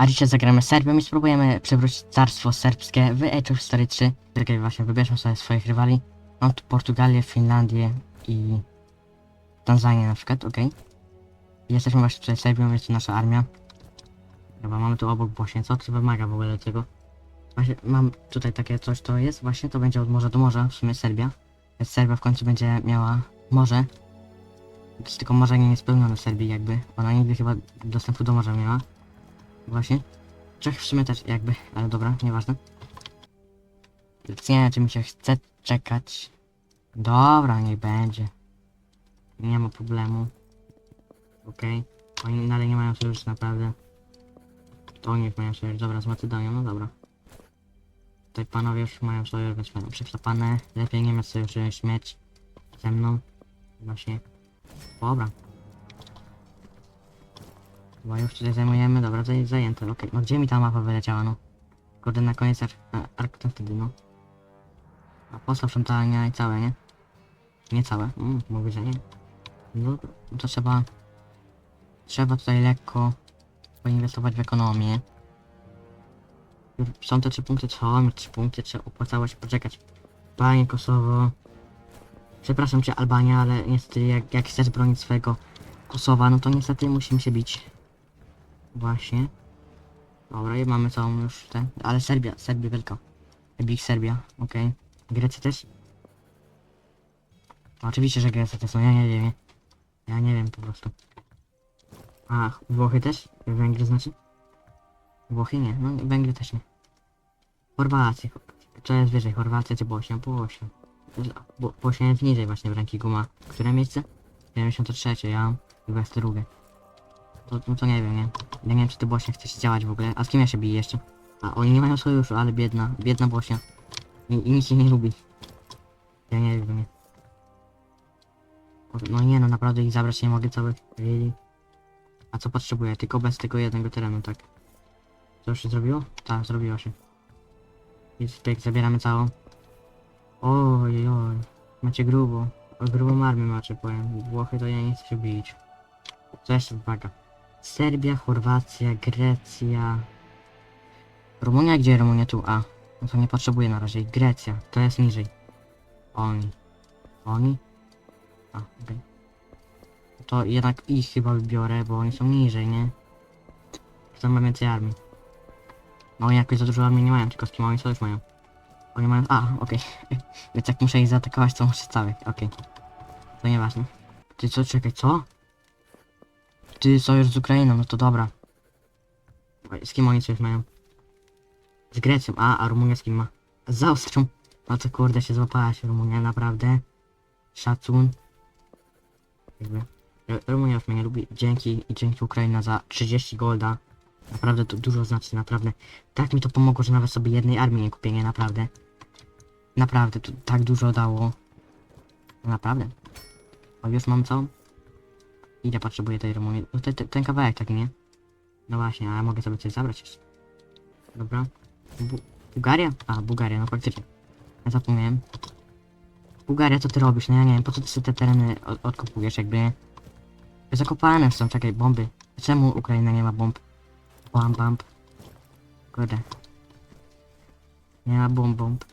A dzisiaj zagramy Serbią i spróbujemy przywrócić carstwo serbskie w Age of Story 3. Czekaj, właśnie wybierzmy sobie swoich rywali. Mam tu Portugalię, Finlandię i Tanzanię na przykład, okej. Jesteśmy właśnie tutaj Serbią, to nasza armia. Dobra, mamy tu obok Bośnię, co to wymaga w ogóle do tego? Właśnie mam tutaj takie coś, to jest właśnie, to będzie od morza do morza, w sumie Serbia. Więc Serbia w końcu będzie miała morze. To jest tylko morze nie spełnione w Serbii jakby. Ona nigdy chyba dostępu do morza miała. Właśnie. Czech w sumie też jakby, ale dobra, nieważne. Nie czy mi się chce czekać. Dobra, niech będzie. Nie ma problemu. Okej. Oni dalej nie mają sojuszu naprawdę. To niech mają sojusz. Dobra, z Macedonią, no dobra. Tutaj panowie już mają sojusz, więc mają przyklepane. Lepiej nie mieć sojuszu niż mieć ze mną. Właśnie. Dobra. Chyba już tutaj zajmujemy, dobra, zajęte, okej. No gdzie mi ta mapa wyleciała, no? Kurde, na koniec ar a- Arkta wtedy, no. A postaw sprzątania i całe, nie? Nie całe, mm, mówię, że nie. No, to trzeba... Trzeba tutaj lekko poinwestować w ekonomię. Są te trzy punkty, co? Trzy punkty, trzeba opłacało się poczekać. Panie Kosowo. Przepraszam cię Albania, ale niestety jak, jak chcesz bronić swojego Kosowa, no to niestety musimy się bić. Właśnie. Dobra, i mamy całą już ten. Ale Serbia, Serbia wielka. Big Serbia, okej. Grecja też? No, oczywiście, że Grecja też, no ja nie wiem. Ja nie wiem po prostu. A, Włochy też? Węgry znaczy? Włochy nie, no Węgry też nie. Chorwacja. Co jest wyżej, Chorwacja czy Bośnia? Bośnia. Bo, Bośnia jest niżej właśnie w rankingu ma. Które miejsce? 73, ja mam 22. To, to nie wiem, nie? Ja nie wiem, czy ty Bośnia chcesz działać w ogóle. A z kim ja się biję jeszcze? A oni nie mają sojuszu, ale biedna, biedna Bośnia. I, i nikt nie lubi. Ja nie wiem, nie. No nie no, naprawdę ich zabrać nie mogę całych. Really? A co potrzebuję? Tylko bez tego jednego terenu, tak? Co już się zrobiło? Tak, zrobiło się. Jest pyk, zabieramy całą. Oj, oj, macie grubo. O, grubą armię macie, powiem. Włochy to ja nie chcę się bić. Co jeszcze uwaga? Serbia, Chorwacja, Grecja. Rumunia, gdzie Rumunia tu? A, no to nie potrzebuję na razie. Grecja, to jest niżej. Oni. Oni? A, okej. To jednak ich chyba wybiorę, bo oni są niżej, nie? Tam ma więcej armii. No oni jakoś za dużo armii nie mają, tylko z kim oni sojusz mają. Oni mają... A, okej. Więc jak muszę ich zaatakować, to muszę całych, okej. To nieważne. Ty co, czekaj, co? Ty sojusz z Ukrainą, no to dobra. Z kim oni sojusz mają? Z Grecją, a, a Rumunia z kim ma? Z Austrią. No to kurde się złapałaś Rumunia, naprawdę. Szacun. Jakby. Ru- Rumunia już mnie nie lubi. Dzięki i dzięki Ukraina za 30 golda. Naprawdę to dużo znaczy, naprawdę. Tak mi to pomogło, że nawet sobie jednej armii nie kupię, nie, naprawdę. Naprawdę, to tak dużo dało. Naprawdę. O, już mam całą? Ile potrzebuję tej Rumunii? No te, te, ten kawałek taki, nie? No właśnie, a ja mogę sobie coś zabrać jeszcze. Dobra. Bu Bułgaria? A, Bułgaria, no faktycznie. Ja zapomniałem. Bułgaria, co ty robisz? No ja nie wiem, po co ty sobie te tereny od odkupujesz, jakby... Zakopane są, czekaj, bomby. Czemu Ukraina nie ma bomb? Bam, bump. Kurde. Nie ma bomb, bomb.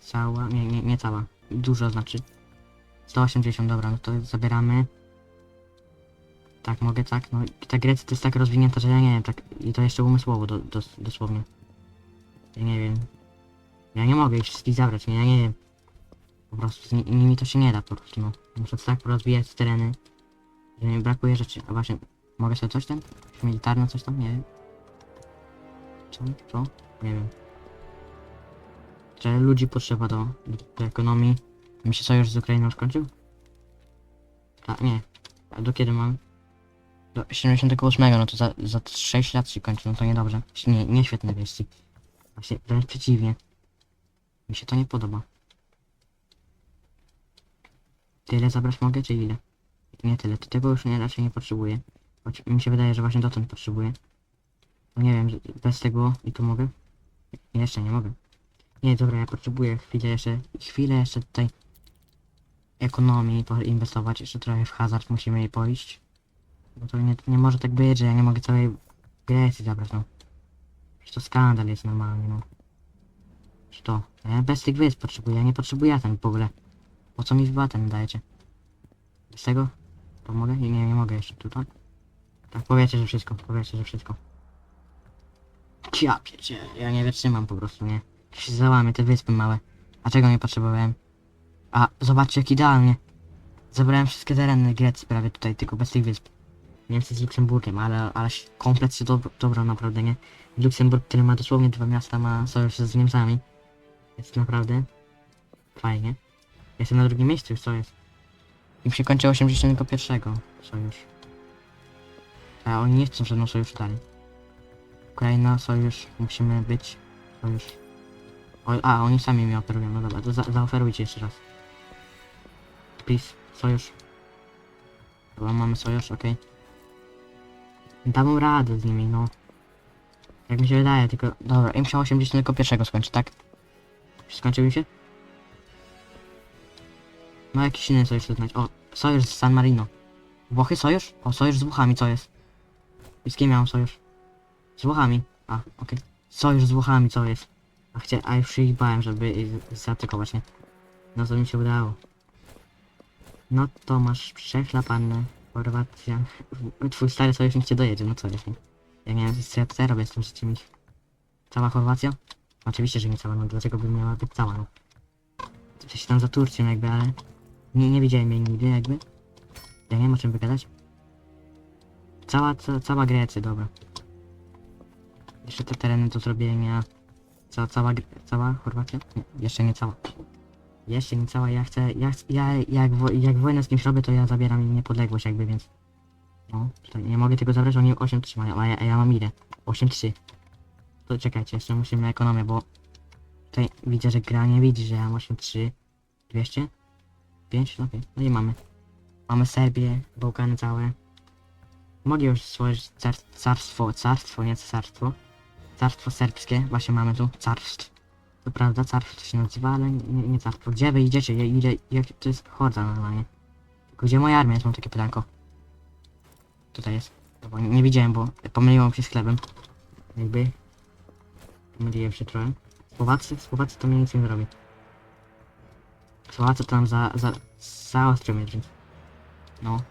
Cała, nie, nie, nie cała. Dużo znaczy. 180, dobra, no to zabieramy. Tak, mogę tak, no ta Grecja to jest tak rozwinięta, że ja nie wiem, tak, i to jeszcze umysłowo, do, dos dosłownie. Ja nie wiem. Ja nie mogę ich wszystkich zabrać, nie, ja nie wiem. Po prostu z ni nimi to się nie da po prostu, no. Muszę tak porozwijać tereny, że mi brakuje rzeczy. A właśnie, mogę sobie coś tam? Militarne coś tam? Nie wiem. Co? Co? Nie wiem. Czy ludzi potrzeba do, do ekonomii? Mi się sojusz z Ukrainą skończył? A, nie. A do kiedy mam? Do 78, no to za, za 6 lat się kończy, no to niedobrze. Nie, nie świetne wieści. Właśnie wręcz przeciwnie. Mi się to nie podoba. Tyle zabrać mogę, czy ile? Nie tyle, to tego już nie, raczej nie potrzebuję. Choć mi się wydaje, że właśnie dotąd potrzebuję. No nie wiem, bez tego i tu mogę? Jeszcze nie mogę. Nie, dobra, ja potrzebuję chwilę jeszcze, chwilę jeszcze tutaj ekonomii poinwestować, jeszcze trochę w hazard musimy jej poiść. Bo to nie, nie może tak być, że ja nie mogę całej Grecji zabrać, no. Przecież to skandal jest normalnie, no. Czy to? Ja bez tych wysp potrzebuję, ja nie potrzebuję ten w ogóle. Po co mi w ten dajecie? Bez tego? To mogę? Nie, nie, mogę jeszcze tutaj. Tak, powiecie, że wszystko, powiecie, że wszystko. Ja pierdzie, ja nie wytrzymam po prostu, nie. Się załamię, te wyspy małe. A czego nie potrzebowałem? A, zobaczcie jak idealnie. Zabrałem wszystkie tereny Grecji prawie tutaj, tylko bez tych wysp. Niemcy z Luksemburgiem, ale, ale komplet się dob dobrał naprawdę, nie? Luksemburg, który ma dosłownie dwa miasta, ma sojusz z Niemcami. Jest naprawdę fajnie. Jestem na drugim miejscu, już co jest? Im się kończy 81 sojusz. A oni nie chcą żadną sojuszu dalej. Ukraina, sojusz, musimy być, sojusz. O, a, oni sami mi oferują, no dobra, to za, zaoferujcie jeszcze raz. Please, sojusz. Dobra, mamy sojusz, okej. Dam radę z nimi, no. Jak mi się wydaje, tylko... Dobra, im się 81 skończy, tak? Skończył mi się? No jakiś inny sojusz znać. O, sojusz z San Marino. Włochy sojusz? O, sojusz z Włochami, co jest? I z kim miałem sojusz? Z Włochami. A, okej. Sojusz z Włochami, co jest? A, chcia... A już się ich bałem, żeby ich zaatakować, nie? No to mi się udało. No to masz przechlapane. Chorwacja. Twój stary sojusznik cię dojedzie, no co nie? Ja co ja tutaj robię z tym życiem ich. Cała Chorwacja? Oczywiście, że nie cała, no dlaczego by miała być cała, no. Coś tam za Turcją jakby, ale... Nie, nie widziałem jej nigdy jakby. Ja nie wiem o czym wygadać. Cała, ca, cała Grecja, dobra. Jeszcze te tereny do zrobienia. Ca, cała, Gre- cała Chorwacja? Nie, jeszcze nie cała. Jeszcze nie cała, ja chcę, ja, ja jak, wo, jak wojnę z kimś robię, to ja zabieram im niepodległość jakby, więc... No, nie mogę tego zabrać, oni 8 trzymają, a ja, a ja mam ile? 8-3. To czekajcie, jeszcze musimy ekonomię, bo... Tutaj widzę, że gra nie widzi, że ja mam 8-3. 200? 5? No okej, no i mamy. Mamy Serbię, Bałkany całe. Mogę już stworzyć car carstwo, carstwo, nie carstwo. Carstwo serbskie, właśnie mamy tu, carstw. To prawda, carstwo się nazywa, ale nie, nie carstwo. Gdzie wy idziecie? Ja- Ile, jak, to jest horda normalnie. Tylko gdzie moja armia jest? Mam takie pytanko. Tutaj jest. No bo nie, nie widziałem, bo pomyliłem się sklepem. Jakby. Pomyliłem się trochę. Słowacy? Słowacy to mnie nic nie zrobi. Słowacy to nam za, za, zaostrzył mnie, więc... No.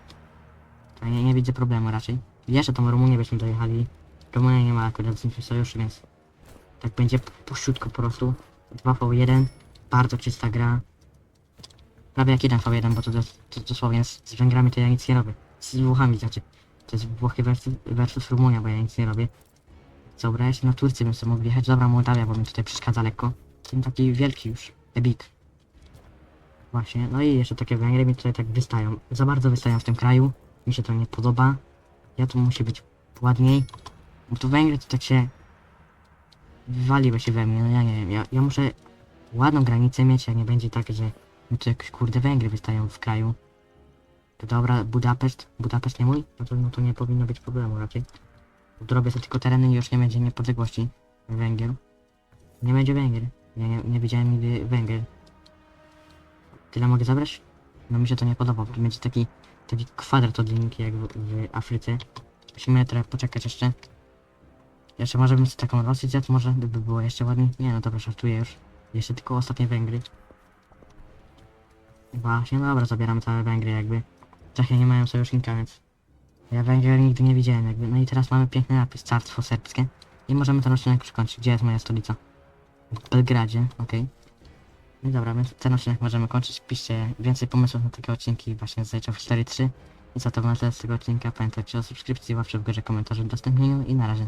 To nie, nie widzę problemu raczej. Jeszcze tą Rumunię byśmy dojechali. Rumunia nie ma akurat z nimi sojuszu, więc... Tak będzie puściutko po prostu. 2v1. Bardzo czysta gra. Prawie jak 1v1, bo to, dos- to dosłownie z, z Węgrami to ja nic nie robię. Z Włochami znaczy. To jest Włochy versus, versus Rumunia, bo ja nic nie robię. Dobra, jeszcze na Turcję bym sobie mógł wjechać. Dobra, Mołdawia, bo mi tutaj przeszkadza lekko. Ten taki wielki już. Ebik. Właśnie, no i jeszcze takie Węgry mi tutaj tak wystają. Za bardzo wystają w tym kraju. Mi się to nie podoba. Ja tu musi być ładniej. Bo tu Węgry to tak się... Wywaliły się we mnie, no ja nie wiem. Ja, ja muszę ładną granicę mieć, a nie będzie tak, że mi tu jakieś kurde Węgry wystają w kraju. To dobra, Budapeszt. Budapeszt nie mój? No to, no to nie powinno być problemu raczej. Zrobię sobie tylko tereny i już nie będzie niepodległości Węgier. Nie będzie Węgier. Ja nie, nie widziałem nigdy Węgier. Tyle mogę zabrać? No mi się to nie podoba, to będzie taki, taki kwadrat od linki jak w, w Afryce. Musimy trochę poczekać jeszcze. Jeszcze może bym sobie taką Rosję zjadł, może by było jeszcze ładniej. Nie no dobra, żartuję już. Jeszcze tylko ostatnie Węgry. Właśnie, no dobra, zabieramy całe Węgry jakby. Czechy nie mają sojusznika, więc... Ja Węgier nigdy nie widziałem jakby. No i teraz mamy piękny napis, carstwo serbskie. I możemy ten odcinek już kończyć. Gdzie jest moja stolica? W Belgradzie, okej. No i dobra, więc ten odcinek możemy kończyć. Piszcie więcej pomysłów na takie odcinki właśnie z Age of 4.3. I co to na tyle z tego odcinka. Pamiętajcie o subskrypcji, łapce w górze, komentarzu, udostępnieniu i na razie.